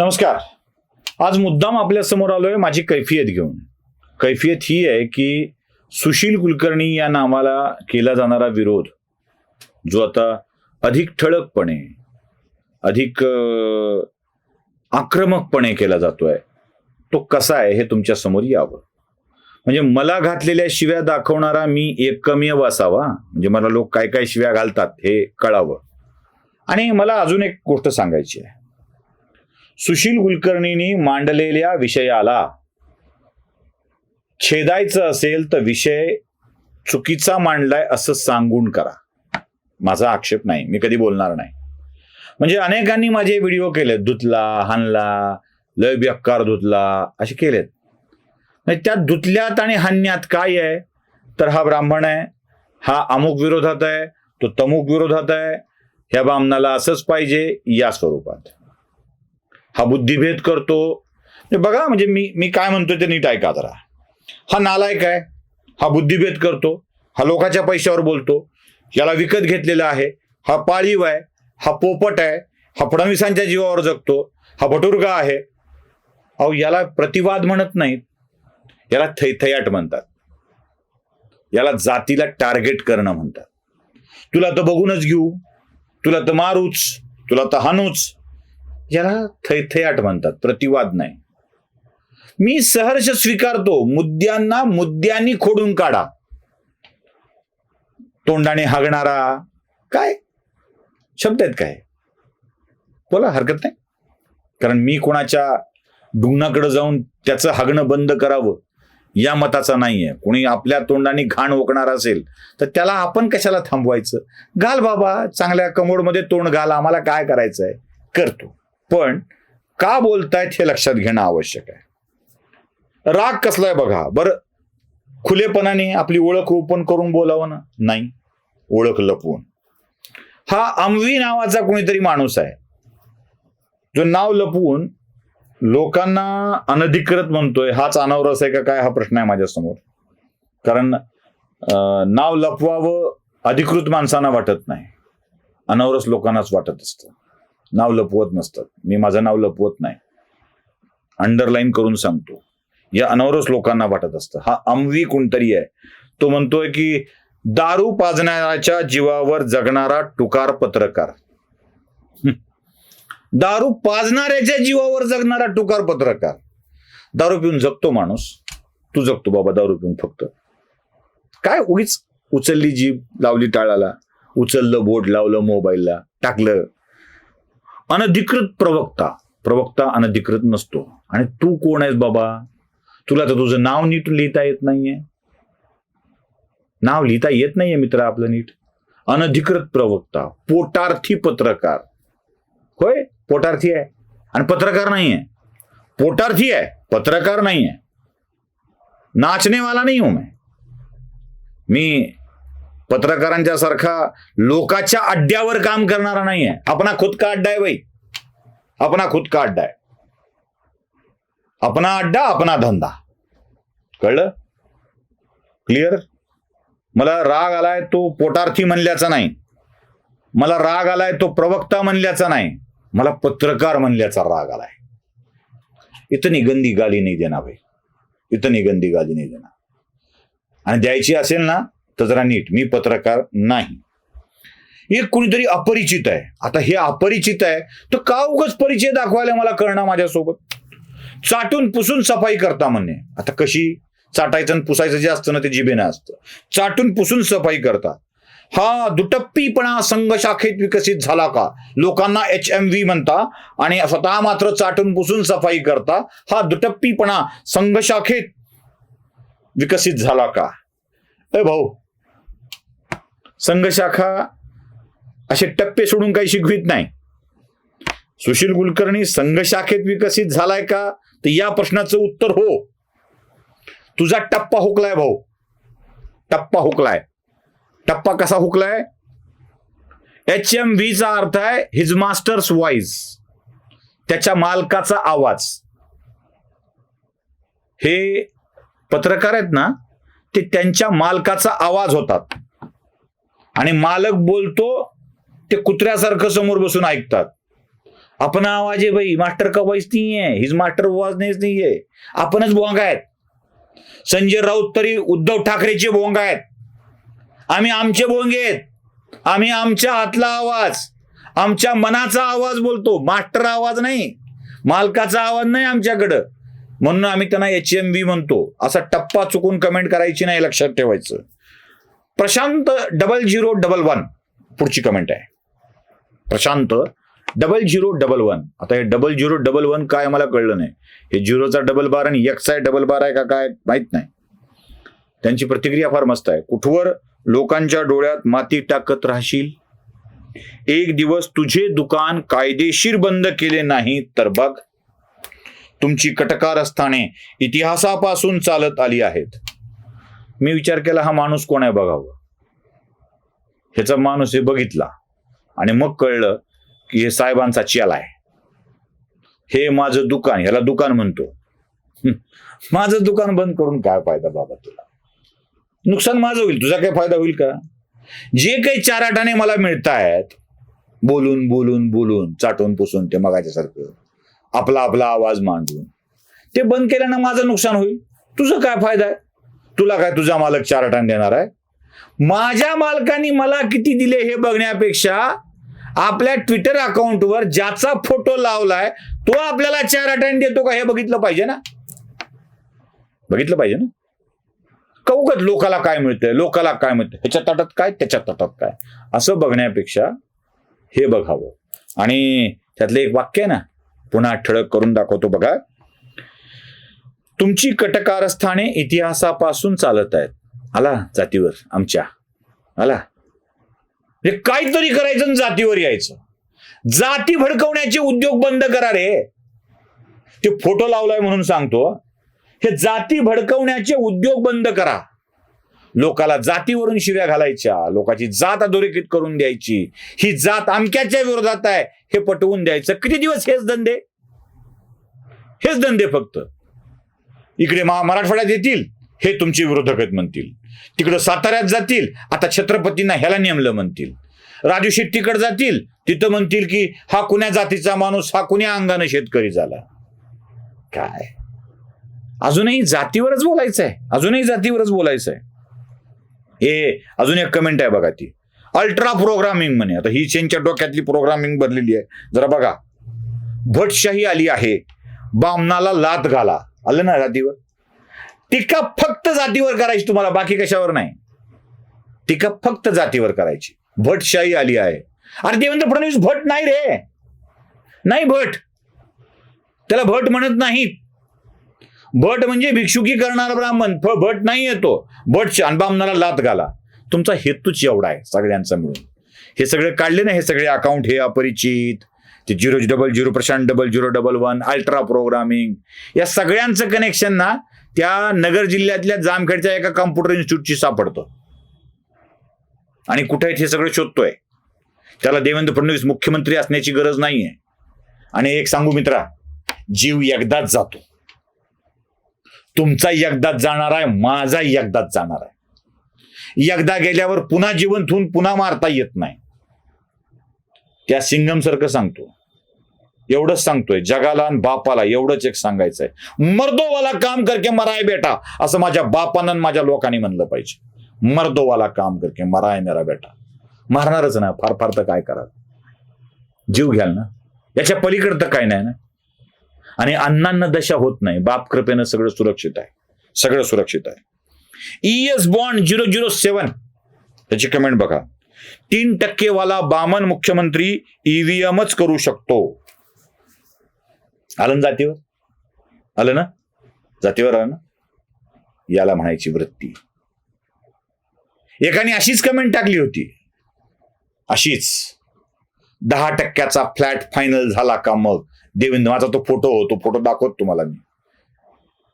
नमस्कार. आज मुद्दाम आपल्यासमोर आलोय माझी कैफियत घेऊन. कैफियत ही आहे की सुशील कुलकर्णी या नावाला केला जाणारा विरोध जो आता अधिक ठळकपणे अधिक आक्रमकपणे केला जातोय तो कसा आहे हे तुमच्यासमोर यावं. म्हणजे मला घातलेल्या शिव्या दाखवणारा मी एकमेव असावा म्हणजे मला लोक काय काय शिव्या घालतात हे कळावं. आणि मला अजून एक गोष्ट सांगायची आहे. सुशील कुलकर्णींनी मांडलेल्या विषयाला छेदायचं असेल तर विषय चुकीचा मांडलाय असं सांगून करा. माझा आक्षेप नाही. मी कधी बोलणार नाही. म्हणजे अनेकांनी माझे व्हिडिओ केले धुतला हानला लय बेकार धुतला असे केलेत. म्हणजे नाही त्या धुतल्यात आणि हानण्यात काय आहे? तर हा ब्राह्मण आहे. हा अमुक विरोधात आहे. तो तमुक विरोधात आहे. ह्या ब्राह्मणाला असंच पाहिजे या स्वरूपात. हा बुद्धिभेद करतो. म्हणजे बघा म्हणजे मी मी काय म्हणतो ते नीट ऐका जरा. हा नालायक आहे हा बुद्धिभेद करतो हा लोकांच्या पैशावर बोलतो याला विकत घेतलेला आहे हा पाळीव आहे हा पोपट आहे हा फडणवीसांच्या जीवावर जगतो हा भटुर्गा आहे. अहो याला प्रतिवाद म्हणत नाहीत याला थैथयाट म्हणतात. याला जातीला टार्गेट करणं म्हणतात. तुला तर बघूनच घेऊ तुला तर मारूच तुला तर हाणूच याला थैथयाट म्हणतात प्रतिवाद नाही. मी सहर्ष स्वीकारतो मुद्द्यांना मुद्द्यांनी खोडून काढा. तोंडाने हागणारा काय? शब्द आहेत काय? बोला हरकत नाही. कारण मी कोणाच्या डुंगणाकडे जाऊन त्याचं हागणं बंद करावं या मताचा नाहीये. कोणी आपल्या तोंडाने घाण ओकणार असेल तर त्याला आपण कशाला थांबवायचं? घाल बाबा चांगल्या कमोडमध्ये तोंड घाल आम्हाला काय करायचंय? करतो. पण का बोलतायत हे लक्षात घेणं आवश्यक आहे. राग कसलाय बघा बरं खुलेपणाने आपली ओळख ओपन करून बोलावं ना नाही ओळख लपवून. हा अमवी नावाचा कोणीतरी माणूस आहे. जो नाव लपवून लोकांना अनधिकृत म्हणतोय हाच अनावरस आहे का काय हा प्रश्न आहे माझ्यासमोर. कारण नाव लपवावं अधिकृत माणसांना वाटत नाही. अनावरस लोकांनाच वाटत असतं. नाव लपवत नसतात. मी माझं नाव लपवत नाही. अंडरलाईन करून सांगतो. या अनवरस लोकांना वाटत असतं. हा अमवी कोणतरी आहे. तो म्हणतोय की दारू पाजणाऱ्याच्या जीवावर जगणारा टुकार पत्रकार. दारू पाजणाऱ्याच्या जीवावर जगणारा टुकार पत्रकार. दारू पिऊन जगतो माणूस. तू जगतो बाबा दारू पिऊन फक्त. काय उगीच उचलली जीभ लावली टाळाला. उचललं बोट लावलं मोबाईलला. टाकलं. अनधिकृत प्रवक्ता. प्रवक्ता अनधिकृत नसतो. आणि तू कोण आहेस बाबा? तुला तर तुझं नाव नीट लिहिता येत नाहीये. नाव लिहिता येत नाहीये मित्र आपलं नीट. अनधिकृत प्रवक्ता पोटार्थी पत्रकार. होय? पोटार्थी आहे. आणि पत्रकार नाही आहे पोटार्थी आहे. पत्रकार नाही आहे नाचने वाला नाही हूं मैं. मी पत्रकारांच्या सारखा लोकाच्या अड्ड्यावर काम करणारा नाही आहे अपना खुद का अड्डा आहे भाई? अपना खुद का अड्डा आहे? अपना अड्डा अपना धंदा. कळलं? क्लिअर मला राग आलाय तो पोटार्थी म्हणल्याचा नाही. मला राग आलाय तो प्रवक्ता म्हणल्याचा नाही. मला पत्रकार म्हणल्याचा राग आलाय. इतनी गंदी गाली नाही देणार भाई. इतनी गंदी गाली नाही देणार. आणि द्यायची असेल ना तर जरा नीट. मी पत्रकार नाही. एक कुणीतरी अपरिचित आहे. आता हे अपरिचित आहे तर का उगच परिचय दाखवायला मला कळणार माझ्यासोबत? चाटून पुसून सफाई करता म्हणणे आता कशी? चाटायचं आणि पुसायचं जे असतं ना ते जिबेनं असतं. चाटून पुसून सफाई करता. हा दुटप्पीपणा संघ शाखेत विकसित झाला का? लोकांना एच एम व्ही म्हणता आणि स्वतः मात्र चाटून पुसून सफाई करता हा दुटप्पीपणा संघ शाखेत विकसित झाला का? ए भाऊ संघशाखा असे टप्पे सोडून काही शिकवित नाही. सुशील कुलकर्णी संघशाखेत विकसित झालाय का? तर या प्रश्नाचं उत्तर हो. तुझा टप्पा हुकलाय भाऊ. टप्पा हुकलाय. टप्पा कसा हुकलाय? एच एम व्हीचा अर्थ आहे हिज मास्टर्स वॉइस त्याच्या मालकाचा आवाज. हे पत्रकार आहेत ना ते त्यांच्या मालकाचा आवाज होतात. आणि मालक बोलतो ते कुत्र्यासारखं समोर बसून ऐकतात. आपण आवाज आहे बाई मास्टर का वॉइस नाही आहे? हिज मास्टर वॉज नाही आहे. आपणच भोंगा आहेत. संजय राऊत तरी उद्धव ठाकरेचे भोंगा आहेत. आम्ही आमचे भोंगे आहेत. आम्ही आमच्या हातला आवाज आमच्या मनाचा आवाज बोलतो. मास्टर आवाज नाही. मालकाचा आवाज नाही आमच्याकडं. म्हणून आम्ही त्यांना एच एम व्ही म्हणतो. असा टप्पा चुकून कमेंट करायची नाही लक्षात ठेवायचं. Prashant double zero double one पुढची कमेंट आहे. Prashant double zero double one आता हे डबल झिरो डबल वन काय मला कळलं नाही. हे झिरोचा डबल बार आणि एक्स आहे डबल बार आहे का काय माहीत नाही. त्यांची प्रतिक्रिया फार मस्त आहे. कुठवर लोकांच्या डोळ्यात माती टाकत राहशील? एक दिवस तुझे दुकान कायदेशीर बंद केले नाही तर बघ. तुमची कटकारस्थाने इतिहासापासून चालत आली आहेत. मी विचार केला हा माणूस कोण आहे बघावं? ह्याचा माणूस हे बघितला आणि मग कळलं की हे साहेबांचा चेला आहे. हे माझं दुकान ह्याला दुकान म्हणतो. माझं दुकान बंद करून काय फायदा बाबा तुला? नुकसान माझं होईल तुझा काय फायदा होईल का? जे काही चार आठाने मला मिळत आहेत बोलून बोलून बोलून चाटून पुसून ते मगाच्यासारखं आपला आपला आवाज मांडून ते बंद केल्यानं माझं नुकसान होईल. तुझं काय फायदा आहे? तुला काय तुझा मालक चार आठाने देणार आहे? माझ्या मालकाने मला किती दिले हे बघण्यापेक्षा आपल्या ट्विटर अकाउंटवर ज्याचा फोटो लावलाय तो आपल्याला चार आठाने देतो का हे बघितलं पाहिजे ना? बघितलं पाहिजे ना? कौगत लोकाला काय मिळतंय लोकाला काय मिळतंय ह्याच्या ताटात काय त्याच्या ताटात काय? असं बघण्यापेक्षा हे बघावं. आणि त्यातलं एक वाक्य आहे ना पुन्हा ठळक करून दाखवतो बघा. तुमची कटकारस्थाने इतिहासापासून चालत आहेत. आला जातीवर आमच्या. आला. हे काहीतरी करायचं आणि जातीवर यायचं. जाती भडकवण्याचे उद्योग बंद करा रे. ते फोटो लावलाय म्हणून सांगतो. हे जाती भडकवण्याचे उद्योग बंद करा. लोकाला जातीवरून शिव्या घालायच्या. लोकांची जात अधोरेखित करून द्यायची. ही जात अमक्याच्या विरोधात आहे. हे पटवून द्यायचं. किती दिवस हेच धंदे? हेच धंदे फक्त. इकडे मा मराठवाड्यात येतील हे तुमचे विरोधक आहेत म्हणतील. तिकडं साताऱ्यात जातील आता छत्रपतींना ह्याला नेमलं म्हणतील. राजू शेट्टीकडे जातील तिथं म्हणतील की हा कुण्या जातीचा माणूस हा कुण्या अंगानं शेतकरी झाला? काय? अजूनही जातीवरच बोलायचं आहे अजूनही जातीवरच बोलायचं आहे हे अजून एक कमेंट आहे बघा ती. अल्ट्रा प्रोग्रामिंग म्हणे. आता ही चेनच्या डोक्यातली प्रोग्रामिंग भरलेली आहे. जरा बघा. भटशाही आली आहे. बामनाला लात घाला. आलं ना जातीवर? टीका फक्त जातीवर करायची तुम्हाला बाकी कशावर नाही. टीका फक्त जातीवर करायची. भटशाही आली आहे. अरे देवेंद्र फडणवीस भट नाही रे. नाही भट. त्याला भट म्हणत नाहीत. भट म्हणजे भिक्षुकी करणारा ब्राह्मण. भट नाही येतो भट अनबामनाला लात घाला. तुमचा हेतूच एवढा आहे सगळ्यांचा मिळून. हे सगळे काढले ना हे सगळे अकाउंट हे अपरिचित. ते zero double zero Prashant double zero double one ultra programming. या सगळ्यांचं कनेक्शन ना त्या नगर जिल्ह्यातल्या जामखेडच्या एका कॉम्प्युटर इन्स्टिट्यूटची सापडतो. आणि कुठे हे सगळं शोधतोय. त्याला देवेंद्र फडणवीस मुख्यमंत्री असण्याची गरज नाहीये. आणि एक सांगू मित्रा जीव एकदाच जातो. तुमचा एकदाच जाणार आहे माझा एकदाच जाणार आहे. एकदा गेल्यावर पुन्हा जिवंत होऊन पुन्हा मारता येत नाही. त्या सिंगम सारखं सांगतो. एवढंच सांगतोय जगाला आणि बापाला एवढंच एक सांगायचंय. मर्दोवाला काम करके मराय बेटा असं माझ्या बापानं आणि माझ्या लोकांनी म्हणलं पाहिजे. मर्दोवाला काम करके मराय मेरा बेटा. मारणारच ना फार फार तर काय करा जीव घ्याल ना. याच्या पलीकडे तर काय नाही ना. आणि अण्णांना दशा होत नाही बाप कृपेनं सगळं सुरक्षित आहे. सगळं सुरक्षित आहे. E S bond zero zero seven त्याची कमेंट बघा. तीन टक्केवाला बामन मुख्यमंत्री ईव्हीएमच करू शकतो. आलं ना जातीवर? आलं ना? जातीवर आलं ना? याला म्हणायची वृत्ती. एकाने अशीच कमेंट टाकली होती. अशीच. दहा टक्क्याचा फ्लॅट फायनल झाला का मग? देवेंद्र माझा तो फोटो हो तो फोटो दाखवत तुम्हाला मी.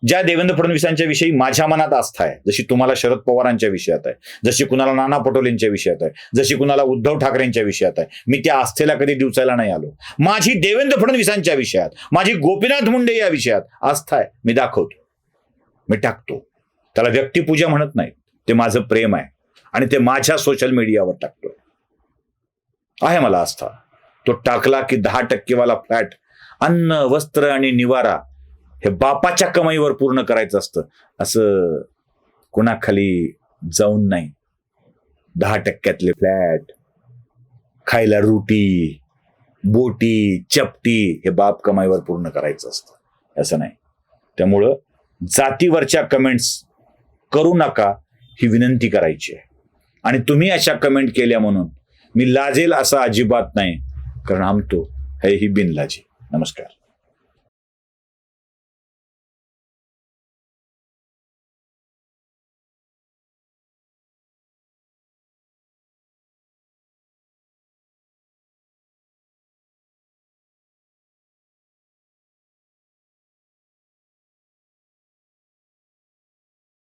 ज्या देवेंद्र फडणवीसांच्या विषयी माझ्या मनात आस्था आहे जशी तुम्हाला शरद पवारांच्या विषयात आहे जशी कुणाला नाना पटोलेंच्या विषयात आहे जशी कुणाला उद्धव ठाकरेंच्या विषयात आहे मी त्या आस्थेला कधी दिवसायला नाही आलो. माझी देवेंद्र फडणवीसांच्या विषयात माझी गोपीनाथ मुंडे या विषयात आस्था आहे मी दाखवतो. मी टाकतो. त्याला व्यक्तिपूजा म्हणत नाही ते माझं प्रेम आहे आणि ते माझ्या सोशल मीडियावर टाकतो आहे मला आस्था. तो टाकला की दहा टक्केवाला फ्लॅट अन्न वस्त्र आणि निवारा हे बापाच्या कमाईवर पूर्ण करायचं असतं. असं कुणाखाली जाऊन नाही. दहा टक्क्यातले फ्लॅट खायला रोटी बोटी चपटी हे बाप कमाईवर पूर्ण करायचं असतं. असं नाही. त्यामुळं जातीवरच्या कमेंट्स करू नका ही विनंती करायची आहे. आणि तुम्ही अशा कमेंट केल्या म्हणून मी लाजेल असा अजिबात नाही. कारण आमतो हे ही बिनलाजी. नमस्कार.